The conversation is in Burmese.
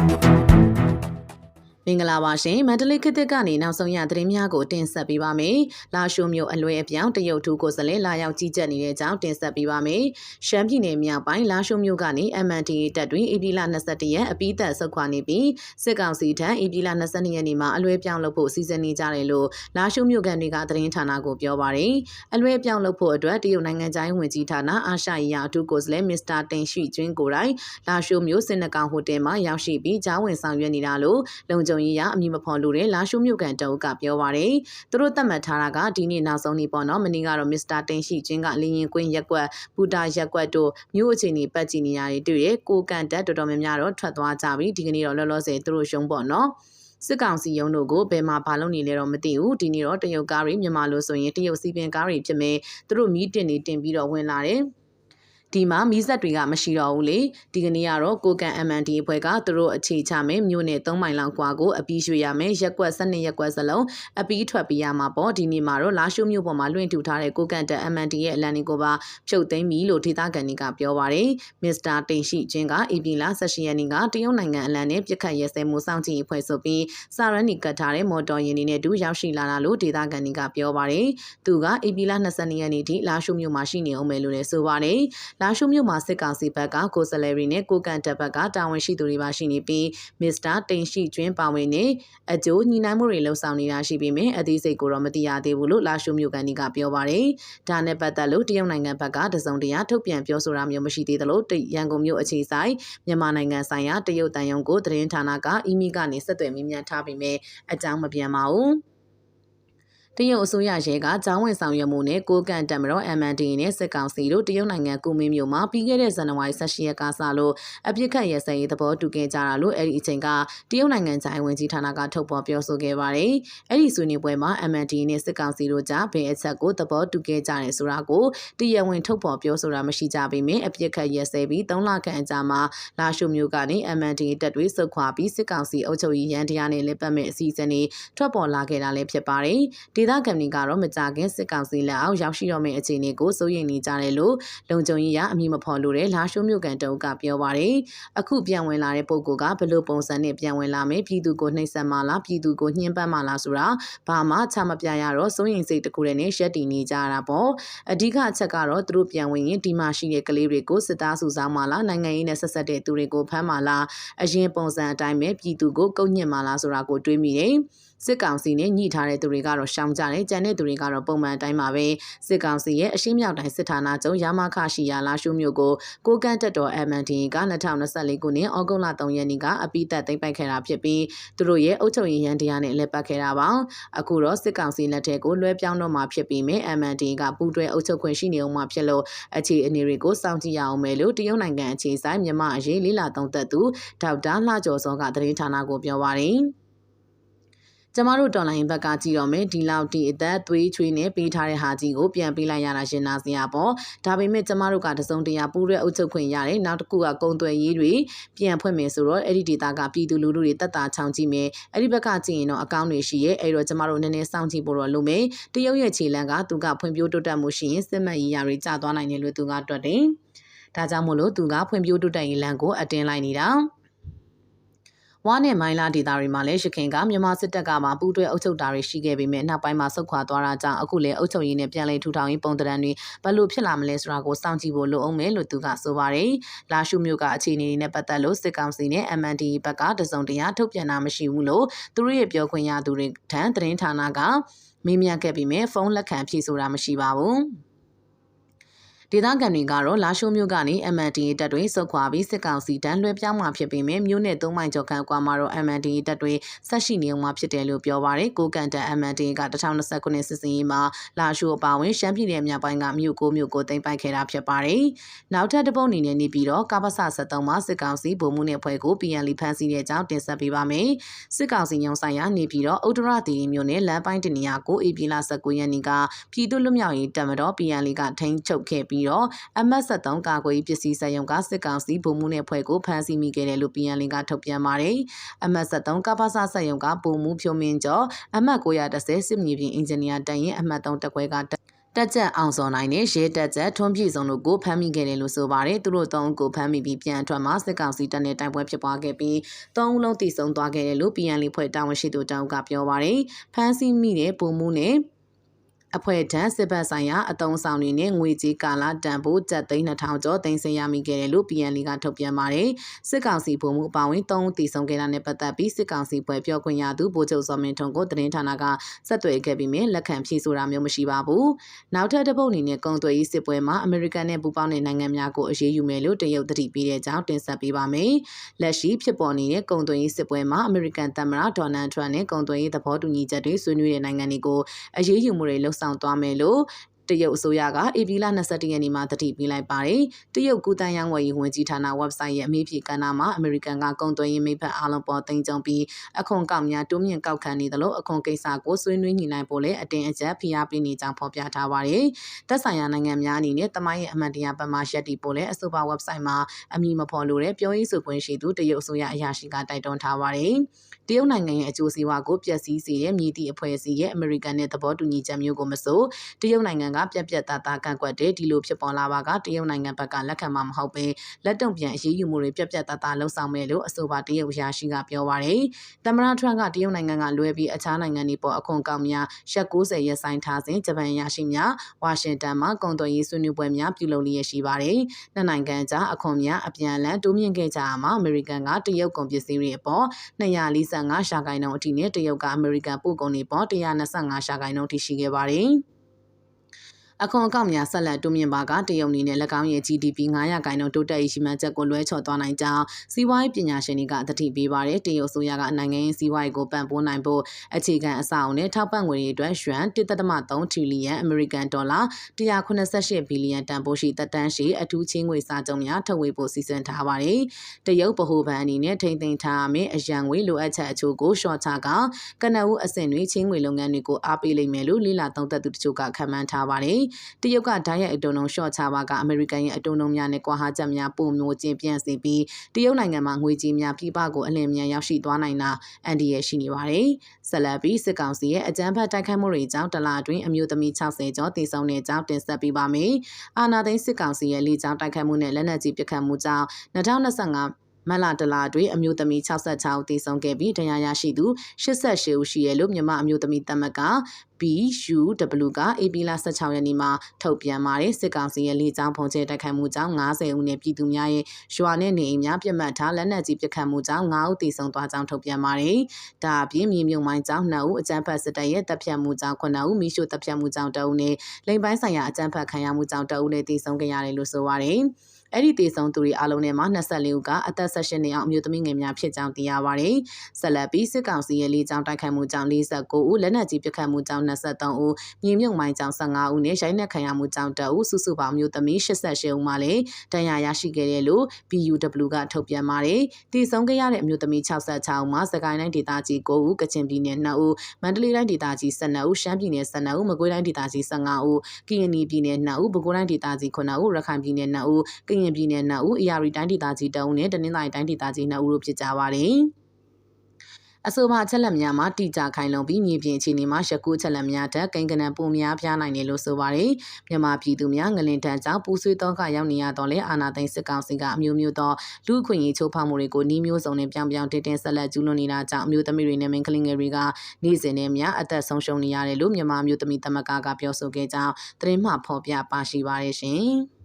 Thank you. မင်္ဂလာပါရှင်မန္တလေးခေတ်သစ်ကနေနောက်ဆုံးရသတင်းများကိုတင်ဆက်ပေးပါမယ်။လာရှိုမျိုးအလွဲအပြောင်းတရုတ်ထူးကိုယ်စားလှယ်လာရောက်ကြီးကြပ်နေတဲ့အကြောင်းတင်ဆက်ပေးပါမယ်။ရှမ်းပြည်နယ်မြောက်ပိုင်းလာရှိုမျိုးကနေ MNDA တပ်တွင်ဧပြီလ22ရက်အပိသက်ဆုတ်ခွာနေပြီးစစ်ကောင်စီထံဧပြီလ22ရက်နေ့မှာအလွဲပြောင်းလုပ်ဖို့စီစဉ်နေကြတယ်လို့လာရှိုမျိုးကန်တွေကသတင်းဌာနကိုပြောပါရယ်။အလွဲပြောင်းလုပ်ဖို့အတွက်တရုတ်နိုင်ငံသားဝင်ကြီးဌာနအာရှရေးရာအထူးကိုယ်စားလှယ်မစ္စတာတင်ရှိကျွင်းကိုယ်တိုင်လာရှိုမျိုးစင်နကောင်ဟိုတယ်မှာရောက်ရှိပြီးကြားဝင်ဆောင်ရွက်နေတာလို့လုံခြုံရေးရအမည်မဖော်လို့တဲ့လာရှိုမြို့ကန်တအုပ်ကပြောပါရယ်သူတို့သတ်မှတ်ထားတာကဒီနေ့နောက်ဆုံးနေ့ပေါ့နော်မနေ့ကတော့မစ္စတာတင်ရှိချင်းကလင်းရင်ကွင်းရက်ကွက်ပူတာရက်ကွက်တို့မြို့အခြေအနေပတ်ကြည့်နေရတဲ့တွေ့ရကိုကန်တက်တော်တော်များများတော့ထွက်သွားကြပြီဒီကနေ့တော့လောလောဆယ်သူတို့ရှုံးပေါ့နော်စစ်ကောင်စီရုံးတို့ကိုဘယ်မှာဘာလုပ်နေလဲတော့မသိဘူးဒီနေ့တော့တရုတ်ကားတွေမြန်မာလိုဆိုရင်တရုတ်စီပင်ကားတွေဖြစ်မယ်သူတို့မီးတင်နေတင်ပြီးတော့ဝင်လာတယ် ဒီမှာမီးဆက်တွေကမရှိတော့ဘူးလေဒီကနေ့ကတော့ကိုကန် MND အဖွဲ့ကသူတို့အခြေချမယ်မြို့နယ်3မိုင်လောက်ကွာကိုအပီးရွှေရမယ်ရက်ကွက်12ရက်ကွက်စလုံးအပီးထွက်ပေးရမှာပေါ့ဒီနေ့မှာတော့လာရှုမြို့ပေါ်မှာလွှင့်ထူထားတဲ့ကိုကန်တက် MND ရဲ့အလံတွေကိုပါဖြုတ်သိမ်းပြီလို့ဒေသခံတွေကပြောပါတယ်မစ္စတာတင်ရှိချင်းကအေပီလာ16ရက်နေ့ကတရုတ်နိုင်ငံအလံနဲ့ပြစ်ခတ်ရဲစဲမှုစောင့်ကြည့်အဖွဲ့ဆိုပြီးစာရန်နီကတ်ထားတဲ့မော်တော်ယာဉ်တွေနဲ့တူရောက်ရှိလာတာလို့ဒေသခံတွေကပြောပါတယ်သူကအေပီလာ22ရက်နေ့ထိလာရှုမြို့မှာရှိနေအောင်မယ်လို့လည်းဆိုပါတယ်လာရှုမြို့မှာစစ်ကောင်စီဘက်ကကိုဆယ်လရီနဲ့ကိုကန်တက်ဘက်ကတာဝန်ရှိသူတွေပါရှိနေပြီးမစ္စတာတင်ရှိကျွင်းပါဝင်နေအကျိုးညီနိုင်မှုတွေလှုံ့ဆော်နေတာရှိပြီးမြင်အသေးစိတ်ကိုတော့မသိရသေးဘူးလို့လာရှုမြို့ကန်ကပြောပါတယ်။ဒါနဲ့ပတ်သက်လို့တရုတ်နိုင်ငံဘက်ကတစုံတရာထုတ်ပြန်ပြောဆိုတာမျိုးမရှိသေးသလိုရန်ကုန်မြို့အခြေဆိုင်မြန်မာနိုင်ငံဆိုင်ရာတရုတ်တန်ယုံကိုသတင်းဌာနကအီးမီကနေဆက်သွယ်မြင်းမြန်ထားပြီးမြဲအကြောင်းမပြန်ပါဘူး။ တရုတ်အစိုးရရဲကကျောင်းဝင်ဆောင်ရွက်မှုနဲ့ကိုကန်တက်မတော် MND နဲ့စစ်ကောင်စီတို့တရုတ်နိုင်ငံကုမင်းမြို့မှာပြီးခဲ့တဲ့ဇန်နဝါရီ18ရက်ကစလို့အပြစ်ခတ်ရဲစဲရေးသဘောတူခဲ့ကြတာလို့အဲ့ဒီအချိန်ကတရုတ်နိုင်ငံချိုင်ဝင်ကြီးဌာနကထုတ်ဖော်ပြောဆိုခဲ့ပါတယ်။အဲ့ဒီဆွေးနွေးပွဲမှာ MND နဲ့စစ်ကောင်စီတို့ကြားဘယ်အချက်ကိုသဘောတူခဲ့ကြတယ်ဆိုတာကိုတရားဝင်ထုတ်ဖော်ပြောဆိုတာမရှိကြပေမဲ့အပြစ်ခတ်ရဲစဲပြီး3လခန့်အကြာမှာလာရှုမျိုးကနေ MND တပ်တွေစုခွာပြီးစစ်ကောင်စီအုပ်ချုပ်ရေးရန်တရားနဲ့လက်ပတ်မဲ့အစီအစဉ်တွေထွက်ပေါ်လာခဲ့တာလည်းဖြစ်ပါတယ်။ဒေသခံတွေကတော့မကြခင်စစ်ကောင်စီလက်အောက်ရောက်ရှိတော့မယ့်အခြေအနေကိုစိုးရိမ်နေကြတယ်လို့လုံခြုံရေးရအမည်မဖော်လို့တဲ့လာရှိုးမြို့ကန်တုံးကပြောပါတယ်။အခုပြန်ဝင်လာတဲ့ပုံကဘလို့ပုံစံနဲ့ပြန်ဝင်လာမယ်ပြည်သူကိုနှိပ်စက်မှလားပြည်သူကိုညှဉ်းပန်းမှလားဆိုတာဘာမှချမပြရတော့စိုးရိမ်စိတ်တခုတည်းနဲ့ရက်တည်နေကြတာပေါ့။အဓိကအချက်ကတော့သူတို့ပြန်ဝင်ရင်ဒီမှာရှိတဲ့ကလေးတွေကိုစစ်သားစုဆောင်မှလားနိုင်ငံရေးနဲ့ဆက်ဆက်တဲ့သူတွေကိုဖမ်းမှလားအရင်ပုံစံအတိုင်းပဲပြည်သူကိုကုတ်ညှစ်မှလားဆိုတာကိုတွေးမိတယ်။ စစ်ကောင်စီနဲ့ညှိထားတဲ့သူတွေကတော့ရှောင်ကြတယ်ကြံတဲ့သူတွေကတော့ပုံမှန်အတိုင်းပါပဲစစ်ကောင်စီရဲ့အရှိမြောက်တိုင်းစစ်ဌာနချုပ်ရမခရှိရာလာရှုမျိုးကိုကိုကန့်တက်တော် MND က2024ခုနှစ်ဩဂုတ်လ3ရက်နေ့ကအပိသက်သိမ်းပိုက်ခဲ့တာဖြစ်ပြီးသူတို့ရဲ့အုပ်ချုပ်ရေးရန်တရားနဲ့လက်ပတ်ခဲ့တာပါအခုတော့စစ်ကောင်စီလက်ထက်ကိုလွှဲပြောင်းတော့မှာဖြစ်ပြီးမြဲ MND ကပူးတွဲအုပ်ချုပ်ခွင့်ရှိနေအောင်မှာဖြစ်လို့အခြေအနေတွေကိုစောင့်ကြည့်ရအောင်မယ်လို့တရုတ်နိုင်ငံအခြေဆိုင်မြန်မာအရေးလေးလာသုံးသက်သူဒေါက်တာလှကျော်စောကသတင်းဌာနကိုပြောပါတယ် ကျမတို့တော်လိုင်းဘက်ကကြည့်တော့မယ်ဒီလောက်ဒီအသက်သွေးချွေးနဲ့ပေးထားတဲ့ဟာကြီးကိုပြန်ပေးလိုက်ရတာရှင်နာစရာပေါ့ဒါပေမဲ့ကျမတို့ကတစုံတရာပူးတဲ့အုပ်ချုပ်ခွင့်ရတယ်နောက်တစ်ခုကကုံသွယ်ရေးတွေပြန်ဖွင့်မယ်ဆိုတော့အဲ့ဒီဒေတာကပြည်သူလူထုတွေတက်တာချောင်းကြည့်မယ်အဲ့ဒီဘက်ကကြည့်ရင်တော့အကောင့်တွေရှိရဲ့အဲ့တော့ကျမတို့နည်းနည်းစောင့်ကြည့်ဖို့တော့လိုမယ်တရုတ်ရဲ့ခြေလမ်းကသူကဖွံ့ဖြိုးတိုးတက်မှုရှိရင်စစ်မှတ်ရေးရာတွေကျသွားနိုင်တယ်လို့သူကတွက်တယ်ဒါကြောင့်မို့လို့သူကဖွံ့ဖြိုးတိုးတက်ရေးလမ်းကိုအတင်းလိုက်နေတာ ဝါနဲ့မိုင်းလာဒေသတွေမှာလည်းရခင်ကမြန်မာစစ်တပ်ကမှပူးတွဲအုပ်ချုပ်တာတွေရှိခဲ့ပေမဲ့နောက်ပိုင်းမှာဆုတ်ခွာသွားတာကြောင့်အခုလည်းအုပ်ချုပ်ရေးနဲ့ပြန်လည်ထူထောင်ရေးပုံတံတွေဘယ်လိုဖြစ်လာမလဲဆိုတာကိုစောင့်ကြည့်ဖို့လိုအောင်မယ်လို့သူကဆိုပါတယ်။လာရှုမျိုးကအခြေအနေတွေနဲ့ပတ်သက်လို့စစ်ကောင်စီနဲ့ MND ဘက်ကတစုံတရာထုတ်ပြန်တာမရှိဘူးလို့သူတို့ရဲ့ပြောခွင့်ရသူတွေထံသတင်းဌာနကမေးမြန်းခဲ့ပြီးမြဲဖုန်းလက်ခံဖြေဆိုတာမရှိပါဘူး။ ဒေသခံတွေကတော့လာရှိုးမြို့ကနေ MND တပ်တွေစုခွာပြီးစစ်ကောင်စီတန်းလွှဲပြောင်းမှာဖြစ်ပေမဲ့မြို့နယ်၃မိုင်ကျော်ခန့်ကွာမှာတော့ MND တပ်တွေဆက်ရှိနေအောင်မှာဖြစ်တယ်လို့ပြောပါရယ်ကိုကန်တန် MND က2029ခုနှစ်စစ်စင်ရေးမှာလာရှိုးအပါဝင်ရှမ်းပြည်နယ်မြောက်ပိုင်းကမြို့ကိုမြို့ကိုတင်ပိုက်ခဲ့တာဖြစ်ပါတယ်။နောက်ထပ်တစ်ပုတ်အနေနဲ့နေပြီးတော့ကပ္ပစ73မှာစစ်ကောင်စီဗိုလ်မှူးနဲ့ဖွဲ့ကို PNL ဖမ်းဆီးတဲ့အကြောင်းတင်ဆက်ပေးပါမယ်။စစ်ကောင်စီညုံဆိုင်ရာနေပြီးတော့ဥဒရတီမြို့နယ်လမ်းပိုင်းတနေရာကို AP လ19ရက်နေ့ကပြည်သူ့လွတ်မြောက်ရေးတပ်မတော် PNL ကထိန်းချုပ်ခဲ့ပြီးပြီးတော့ MS73 ကာကွယ်ရေးပစ္စည်းစက်ရုံကစစ်ကောင်စီဗိုလ်မှူးနဲ့ဖွဲ့ကိုဖမ်းဆီးမိခဲ့တယ်လို့ PN လင်ကထုတ်ပြန်ပါတယ်။ MS73 ကပ္ပစစက်ရုံကဗိုလ်မှူးဖြိုမင်းကျော် MS910 စစ်မြေပြင်အင်ဂျင်နီယာတန်ရင်အမှတ်3တက်ခွဲကတက်ကြက်အောင်စော်နိုင်နဲ့ရဲတက်ကြက်ထွန်းပြည်စုံတို့ကိုဖမ်းမိခဲ့တယ်လို့ဆိုပါတယ်သူတို့သုံးဦးကိုဖမ်းမိပြီးပြန်အထွက်မှာစစ်ကောင်စီတပ်နဲ့တိုက်ပွဲဖြစ်ပွားခဲ့ပြီးသုံးဦးလုံးတိစုံသွားခဲ့တယ်လို့ PN လေးဖွဲ့တာဝန်ရှိသူတောင်ကပြောပါတယ်ဖမ်းဆီးမိတဲ့ပုံမှုနဲ့ အဖွဲ့ထံစစ်ဘက်ဆိုင်ရာအတုံးဆောင်တွေနဲ့ငွေကြေးကာလတန်ဖိုးကျပ်သိန်း2000ကျော်တင်ဆက်ရမိခဲ့တယ်လို့ PNL ကထုတ်ပြန်ပါတယ်။စစ်ကောင်စီဗိုလ်မှူးအပါအဝင်3ဦးတည်ဆုံခဲ့တာနဲ့ပတ်သက်ပြီးစစ်ကောင်စီဖွဲ့ပြောခွင့်ရသူဗိုလ်ချုပ်စောမင်းထွန်းကိုသတင်းဌာနကဆက်သွယ်ခဲ့ပြီးမြင်လက်ခံဖြေဆိုတာမျိုးမရှိပါဘူး။နောက်ထပ်တစ်ပုတ်အနေနဲ့ကုံသွေးရေးစစ်ပွဲမှာအမေရိကန်နဲ့ပူးပေါင်းတဲ့နိုင်ငံများကိုအရေးယူမယ်လို့တရုတ်တတိပေးတဲ့အကြောင်းတင်ဆက်ပေးပါမယ်။လက်ရှိဖြစ်ပေါ်နေတဲ့ကုံသွေးရေးစစ်ပွဲမှာအမေရိကန်သမ္မတဒေါ်နယ်ထရန့်နဲ့ကုံသွေးရေးသဘောတူညီချက်တွေဆွေးနွေးတဲ့နိုင်ငံတွေကိုအရေးယူမှုတွေလှုပ်ဆောင်သွားမယ်လို့ တရုတ်အစိုးရကဧပြီလ22ရက်နေ့မှာတတိပေးလိုက်ပါတယ်။တရုတ်ကူတန်ရောင်းဝယ်ရေးဝန်ကြီးဌာန website ရဲ့အမေးဖြေကဏ္ဍမှာအမေရိကန်ကကုန်သွယ်ရေးမိဖက်အားလုံးပေါ်တင်ကြုံပြီးအခွန်ကောက်များတိုးမြင့်ကောက်ခံနေသလိုအခွန်ကိစ္စကိုဆွေးနွေးညှိနှိုင်းဖို့လည်းအတင်းအကျပ်ဖိအားပေးနေကြောင်းဖော်ပြထားပါတယ်။သက်ဆိုင်ရာနိုင်ငံများအနေနဲ့တမိုင်းရဲ့အမှန်တရားပတ်မှရက်တီဖို့လည်းအဆိုပါ website မှာအမည်မဖော်လို့တဲ့ပြောရေးဆိုခွင့်ရှိသူတရုတ်အစိုးရအရာရှိကတိုက်တွန်းထားပါတယ်။တရုတ်နိုင်ငံရဲ့အကျိုးစီးပွားကိုပျက်စီးစေတဲ့မြည်သည့်အဖွဲ့အစည်းရဲ့အမေရိကန်နဲ့သဘောတူညီချက်မျိုးကိုမဆိုတရုတ်နိုင်ငံကပြက်ပြက်သားသားကန့်ကွက်တဲ့ဒီလိုဖြစ်ပေါ်လာပါကတရုတ်နိုင်ငံဘက်ကလက်ခံမှာမဟုတ်ပဲလက်တုံပြန်အရေးယူမှုတွေပြက်ပြက်သားသားလှုံ့ဆော်မယ်လို့အဆိုပါတရုတ်ရာရှိကပြောပါရယ်သမ္မတထရန့်ကတရုတ်နိုင်ငံကလွဲပြီးအခြားနိုင်ငံတွေပေါ်အခွန်ကောက်များရက်90ရက်ဆိုင်ထားစဉ်ဂျပန်ရာရှိများဝါရှင်တန်မှာကုန်သွယ်ရေးဆွေးနွေးပွဲများပြုလုပ်လျက်ရှိပါတယ်နှစ်နိုင်ငံကြားအခွန်များအပြန်အလှန်တိုးမြင့်ခဲ့ကြတာမှာအမေရိကန်ကတရုတ်ကုန်ပစ္စည်းတွေအပေါ်245ရှာကိုင်နှုန်းအထိနဲ့တရုတ်ကအမေရိကန်ပို့ကုန်တွေပေါ်125ရှာကိုင်နှုန်းအထိရှိခဲ့ပါတယ်။ အခွန်အကောက်များဆက်လက်တိုးမြင့်ပါကတရုတ်အနေနဲ့၎င်းရဲ့ GDP 900ကိုင်နှုန်းတိုးတက်ရေးရှိမှချက်ကိုလွှဲချော်သွားနိုင်ကြောင်းစီးပွားရေးပညာရှင်တွေကသတိပေးပါတယ်တရုတ်ဆိုရကနိုင်ငံရေးစီးပွားရေးကိုပံ့ပိုးနိုင်ဖို့အခြေခံအဆောက်အုံနဲ့ထောက်ပံ့ငွေတွေအတွက်ယွမ်1.3ထရီလီယံအမေရိကန်ဒေါ်လာ188ဘီလီယံတန်ဖိုးရှိတက်တန်းရှိအထူးချင်းငွေစာချုပ်များထုတ်ဝေဖို့စီစဉ်ထားပါတယ်တရုတ်ဗဟိုဘဏ်အနေနဲ့ထိမ့်သိမ်းထားမယ့်အရန်ငွေလိုအပ်ချက်အချို့ကိုရှော့ချကကနအူးအဆင့်တွေချင်းငွေလုပ်ငန်းတွေကိုအားပေးလိမ့်မယ်လို့လိလာသုံးသပ်သူတချို့ကခန့်မှန်းထားပါတယ်တရုတ်ကဓာတ်ရိုက်အတုံလုံးရှော့ချပါကအမေရိကန်ရဲ့အတုံလုံးများနဲ့ကွာဟချက်များပုံမျိုးကျင်းပြန့်စေပြီးတရုတ်နိုင်ငံမှာငွေကြေးများပြည်ပကိုအလင်းမြန်ရောက်ရှိသွားနိုင်တာအန်ဒီရဲ့ရှိနေပါတယ်။ဆက်လက်ပြီးစစ်ကောင်စီရဲ့အကြမ်းဖက်တိုက်ခိုက်မှုတွေကြောင့်တလအတွင်းအမျိုးသမီး60ကျော်တည်ဆုံတဲ့အကြောင်းတင်ဆက်ပေးပါမယ်။အာနာသိန်းစစ်ကောင်စီရဲ့လေကြောင်းတိုက်ခိုက်မှုနဲ့လက်နက်ကြီးပစ်ခတ်မှုကြောင့်2025မလတလာတွင်အမျိုးသမီး66ဦးသေဆုံးခဲ့ပြီးတရားရရှိသူ88ဦးရှိရလို့မြန်မာအမျိုးသမီးသမက BUW က AP လ16ရက်နေ့မှာထုတ်ပြန်ပါတယ်စစ်ကောင်စီရဲ့လေကြောင်းပုံကျဲတိုက်ခိုက်မှုကြောင့်90ဦးနဲ့ပြည်သူများရဲ့ရွာနဲ့နေအိမ်များပြတ်မှတ်ထားလက်နက်ကြီးပစ်ခတ်မှုကြောင့်9ဦးသေဆုံးသွားကြောင်းထုတ်ပြန်ပါတယ်။ဒါအပြင်မြေမြုံမိုင်းကြောင့်2ဦးအကြမ်းဖက်စစ်တပ်ရဲ့တပ်ဖြတ်မှုကြောင့်9ဦးမိရှုတပ်ဖြတ်မှုကြောင့်2ဦးနဲ့လိမ်ပိုင်းဆိုင်ရာအကြမ်းဖက်ခံရမှုကြောင့်2ဦးနဲ့သေဆုံးခဲ့ရတယ်လို့ဆိုပါတယ်။အဲ့ဒီတေဆုံးသူတွေအလုံးထဲမှာ24ဦးကအသက်16နှစ်အောက်အမျိုးသမီးငယ်များဖြစ်ကြောင်းသိရပါတယ်။ဆက်လက်ပြီးစစ်ကောင်စီရဲ့လေကြောင်းတိုက်ခိုက်မှုကြောင့်49ဦးလက်နက်ကြီးပစ်ခတ်မှုကြောင့်23ဦးမြေမြုပ်မိုင်းကြောင့်15ဦးနဲ့ရိုက်နှက်ခံရမှုကြောင့်2ဦးစုစုပေါင်းမျိုးသမီး88ဦးမှလည်းဒဏ်ရာရရှိခဲ့တယ်လို့ BUW ကထုတ်ပြန်ပါတယ်။တေဆုံးခဲ့ရတဲ့အမျိုးသမီး66ဦးမှာစကိုင်းတိုင်းဒေသကြီး9ဦးကချင်ပြည်နယ်2ဦးမန္တလေးတိုင်းဒေသကြီး12ဦးရှမ်းပြည်နယ်12ဦးမကွေးတိုင်းဒေသကြီး15ဦးကရင်ပြည်နယ်2ဦးပဲခူးတိုင်းဒေသကြီး9ဦးရခိုင်ပြည်နယ်2ဦးကရင်ပြည်နယ်2ဦးအရာရီတိုင်းဒေသကြီး2ဦးနဲ့တနင်္သာရီတိုင်းဒေသကြီး2ဦးတို့ဖြစ်ကြပါတယ်။ အဆိုပါချက်လက်များမှာတိကျခိုင်လုံပြီးမြေပြင်အခြေအနေမှာရကူချက်လက်များတက်ကိန်းကနံပုံများပြားနိုင်တယ်လို့ဆိုပါတယ်မြန်မာပြည်သူများငလင်တန်းကြောင့်ပူဆွေးတော့ကရောက်နေရတော့လဲအာနာသိန်းစစ်ကောင်စီကအမျိုးမျိုးသောလူခွင့်ရေးချိုးဖောက်မှုတွေကိုနှီးမျိုးစုံနဲ့ပြောင်ပြောင်တင်းတင်းဆက်လက်ကျူးလွန်နေတာကြောင့်အမျိုးသမီးတွေနဲ့မင်းကလေးငယ်တွေကနေ့စဉ်နဲ့များအသက်ဆုံးရှုံးနေရတယ်လို့မြန်မာမျိုးသမီးသမဂ္ဂကပြောဆိုခဲ့ကြောင်းသတင်းမှဖော်ပြပါရှိပါတယ်ရှင်